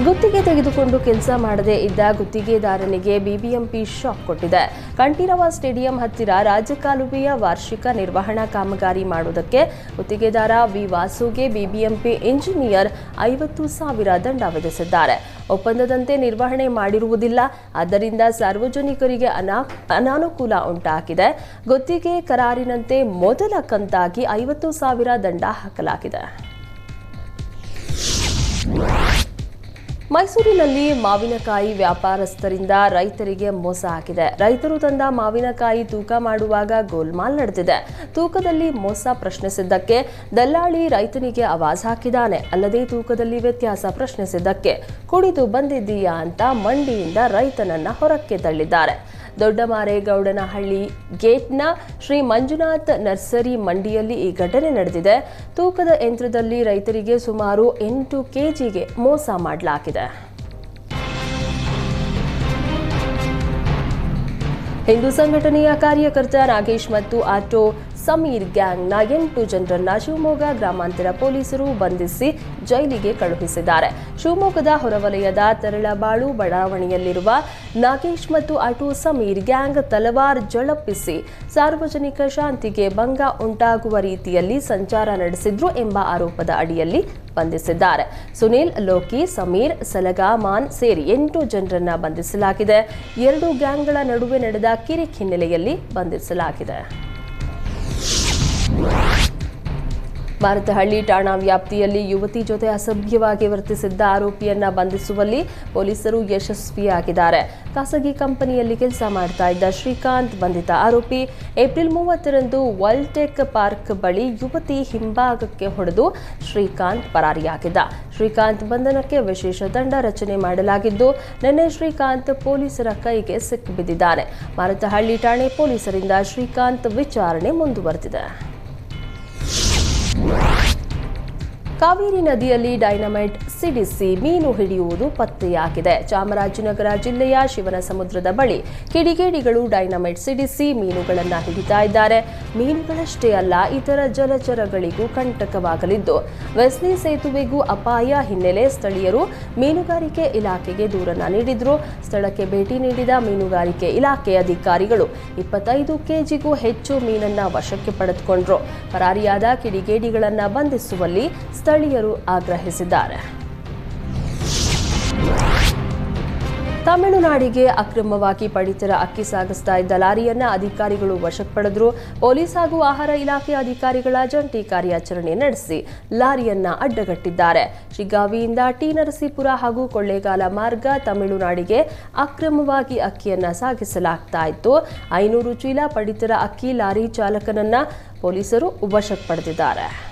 ಗುತ್ತಿಗೆ ತೆಗೆದುಕೊಂಡು ಕೆಲಸ ಮಾಡದೇ ಇದ್ದ ಗುತ್ತಿಗೆದಾರನಿಗೆ ಬಿಬಿಎಂಪಿ ಶಾಕ್ ಕೊಟ್ಟಿದೆ. ಕಂಠೀರವ ಸ್ಟೇಡಿಯಂ ಹತ್ತಿರ ರಾಜಕಾಲುವೆಯ ವಾರ್ಷಿಕ ನಿರ್ವಹಣಾ ಕಾಮಗಾರಿ ಮಾಡುವುದಕ್ಕೆ ಗುತ್ತಿಗೆದಾರ ವಿ. ವಾಸುಗೆ ಬಿಬಿಎಂಪಿ ಇಂಜಿನಿಯರ್ ಐವತ್ತು ಸಾವಿರ ದಂಡ ವಿಧಿಸಿದ್ದಾರೆ. ಒಪ್ಪಂದದಂತೆ ನಿರ್ವಹಣೆ ಮಾಡಿರುವುದಿಲ್ಲ. ಆದ್ದರಿಂದ ಸಾರ್ವಜನಿಕರಿಗೆ ಅನಾ, ಅನಾನುಕೂಲ ಉಂಟಾಗಿದೆ. ಗುತ್ತಿಗೆ ಕರಾರಿನಂತೆ ಮೊದಲ ಕಂತಾಗಿ ಐವತ್ತು ಸಾವಿರ ದಂಡ ಹಾಕಲಾಗಿದೆ. ಮೈಸೂರಿನಲ್ಲಿ ಮಾವಿನಕಾಯಿ ವ್ಯಾಪಾರಸ್ಥರಿಂದ ರೈತರಿಗೆ ಮೋಸ ಆಗಿದೆ ರೈತರು ತಂದ ಮಾವಿನಕಾಯಿ ತೂಕ ಮಾಡುವಾಗ ಗೋಲ್ಮಾಲ್ ನಡೆದಿದೆ. ತೂಕದಲ್ಲಿ ಮೋಸ ಪ್ರಶ್ನಿಸಿದ್ದಕ್ಕೆ ದಲ್ಲಾಳಿ ರೈತನಿಗೆ ಆವಾಜ್ ಹಾಕಿದ್ದಾನೆ. ಅಲ್ಲದೆ ತೂಕದಲ್ಲಿ ವ್ಯತ್ಯಾಸ ಪ್ರಶ್ನಿಸಿದ್ದಕ್ಕೆ ಕುಡಿದು ಬಂದಿದ್ದೀಯಾ ಅಂತ ಮಂಡಿಯಿಂದ ರೈತನನ್ನ ಹೊರಕ್ಕೆ ತಳ್ಳಿದ್ದಾರೆ. ದೊಡ್ಡಮಾರೇಗೌಡನಹಳ್ಳಿ ಗೇಟ್ನ ಶ್ರೀ ಮಂಜುನಾಥ್ ನರ್ಸರಿ ಮಂಡಿಯಲ್ಲಿ ಈ ಘಟನೆ ನಡೆದಿದೆ. ತೂಕದ ಯಂತ್ರದಲ್ಲಿ ರೈತರಿಗೆ ಸುಮಾರು ಎಂಟು ಕೆಜಿಗೆ ಮೋಸ ಮಾಡಲಾಗಿದೆ. ಹಿಂದೂ ಸಂಘಟನೆಯ ಕಾರ್ಯಕರ್ತ ನಾಗೇಶ್ ಮತ್ತು ಆಟೋ ಸಮೀರ್ ಗ್ಯಾಂಗ್ನ ಎಂಟು ಜನರನ್ನ ಶಿವಮೊಗ್ಗ ಗ್ರಾಮಾಂತರ ಪೊಲೀಸರು ಬಂಧಿಸಿ ಜೈಲಿಗೆ ಕಳುಹಿಸಿದ್ದಾರೆ. ಶಿವಮೊಗ್ಗದ ಹೊರವಲಯದ ತರಳಬಾಳು ಬಡಾವಣೆಯಲ್ಲಿರುವ ನಾಗೇಶ್ ಮತ್ತು ಆಟೋ ಸಮೀರ್ ಗ್ಯಾಂಗ್ ತಲವಾರ್ ಜಳಪಿಸಿ ಸಾರ್ವಜನಿಕ ಶಾಂತಿಗೆ ಭಂಗ ಉಂಟಾಗುವ ರೀತಿಯಲ್ಲಿ ಸಂಚಾರ ನಡೆಸಿದ್ರು ಎಂಬ ಆರೋಪದ ಅಡಿಯಲ್ಲಿ ಬಂಧಿಸಿದ್ದಾರೆ. ಸುನೀಲ್, ಲೋಕಿ, ಸಮೀರ್ ಸಲಗಾಮಾನ್ ಸೇರಿ ಎಂಟು ಜನರನ್ನ ಬಂಧಿಸಲಾಗಿದೆ. ಎರಡು ಗ್ಯಾಂಗ್ಗಳ ನಡುವೆ ನಡೆದ ಕಿರಿಕ್ ಹಿನ್ನೆಲೆಯಲ್ಲಿ ಬಂಧಿಸಲಾಗಿದೆ. ಮಾರತಹಳ್ಳಿ ಠಾಣಾ ವ್ಯಾಪ್ತಿಯಲ್ಲಿ ಯುವತಿ ಜೊತೆ ಅಸಭ್ಯವಾಗಿ ವರ್ತಿಸಿದ್ದ ಆರೋಪಿಯನ್ನ ಬಂಧಿಸುವಲ್ಲಿ ಪೊಲೀಸರು ಯಶಸ್ವಿಯಾಗಿದ್ದಾರೆ. ಖಾಸಗಿ ಕಂಪನಿಯಲ್ಲಿ ಕೆಲಸ ಮಾಡ್ತಾ ಇದ್ದ ಶ್ರೀಕಾಂತ್ ಬಂಧಿತ ಆರೋಪಿ ಏಪ್ರಿಲ್ ಮೂವತ್ತರಂದು ವರ್ಲ್ಟೆಕ್ ಪಾರ್ಕ್ ಬಳಿ ಯುವತಿ ಹಿಂಭಾಗಕ್ಕೆ ಹೊಡೆದು ಶ್ರೀಕಾಂತ್ ಪರಾರಿಯಾಗಿದ್ದ. ಶ್ರೀಕಾಂತ್ ಬಂಧನಕ್ಕೆ ವಿಶೇಷ ತಂಡ ರಚನೆ ಮಾಡಲಾಗಿದ್ದು, ನಿನ್ನೆ ಶ್ರೀಕಾಂತ್ ಪೊಲೀಸರ ಕೈಗೆ ಸಿಕ್ಕಿಬಿದ್ದಿದ್ದಾನೆ ಮಾರತಹಳ್ಳಿ ಠಾಣೆ ಪೊಲೀಸರಿಂದ ಶ್ರೀಕಾಂತ್ ವಿಚಾರಣೆ ಮುಂದುವರೆದಿದೆ. Wow. ಕಾವೇರಿ ನದಿಯಲ್ಲಿ ಡೈನಮೈಟ್ ಸಿಡಿಸಿ ಮೀನು ಹಿಡಿಯುವುದು ಪತ್ತೆಯಾಗಿದೆ. ಚಾಮರಾಜನಗರ ಜಿಲ್ಲೆಯ ಶಿವನ ಸಮುದ್ರದ ಬಳಿ ಕಿಡಿಗೇಡಿಗಳು ಡೈನಮೈಟ್ ಸಿಡಿಸಿ ಮೀನುಗಳನ್ನು ಹಿಡಿತಾ ಇದ್ದಾರೆ. ಮೀನುಗಳಷ್ಟೇ ಅಲ್ಲ, ಇತರ ಜಲಚರಗಳಿಗೂ ಕಂಟಕವಾಗಲಿದ್ದು, ವೆಸ್ಲಿ ಸೇತುವೆಗೂ ಅಪಾಯ ಹಿನ್ನೆಲೆ ಸ್ಥಳೀಯರು ಮೀನುಗಾರಿಕೆ ಇಲಾಖೆಗೆ ದೂರನ್ನು ನೀಡಿದ್ರು. ಸ್ಥಳಕ್ಕೆ ಭೇಟಿ ನೀಡಿದ ಮೀನುಗಾರಿಕೆ ಇಲಾಖೆ ಅಧಿಕಾರಿಗಳು ಇಪ್ಪತ್ತೈದು ಕೆಜಿಗೂ ಹೆಚ್ಚು ಮೀನನ್ನ ವಶಕ್ಕೆ ಪಡೆದುಕೊಂಡ್ರು. ಪರಾರಿಯಾದ ಕಿಡಿಗೇಡಿಗಳನ್ನು ಬಂಧಿಸುವಲ್ಲಿ ಸ್ಥಳೀಯರು ಆಗ್ರಹಿಸಿದ್ದಾರೆ. ತಮಿಳುನಾಡಿಗೆ ಅಕ್ರಮವಾಗಿ ಪಡಿತರ ಅಕ್ಕಿ ಸಾಗಿಸ್ತಾ ಇದ್ದ ಲಾರಿಯನ್ನ ಅಧಿಕಾರಿಗಳು ವಶಕ್ಕೆ ಪಡೆದ್ರು ಪೊಲೀಸ್ ಹಾಗೂ ಆಹಾರ ಇಲಾಖೆ ಅಧಿಕಾರಿಗಳ ಜಂಟಿ ಕಾರ್ಯಾಚರಣೆ ನಡೆಸಿ ಲಾರಿಯನ್ನ ಅಡ್ಡಗಟ್ಟಿದ್ದಾರೆ. ಶಿಗ್ಗಾವಿಯಿಂದ ಟಿ. ನರಸೀಪುರ ಹಾಗೂ ಕೊಳ್ಳೇಗಾಲ ಮಾರ್ಗ ತಮಿಳುನಾಡಿಗೆ ಅಕ್ರಮವಾಗಿ ಅಕ್ಕಿಯನ್ನ ಸಾಗಿಸಲಾಗ್ತಾ ಇತ್ತು. ಐನೂರು ಚೀಲ ಪಡಿತರ ಅಕ್ಕಿ ಲಾರಿ ಚಾಲಕನನ್ನ ಪೊಲೀಸರು ವಶಕ್ಕೆ ಪಡೆದಿದ್ದಾರೆ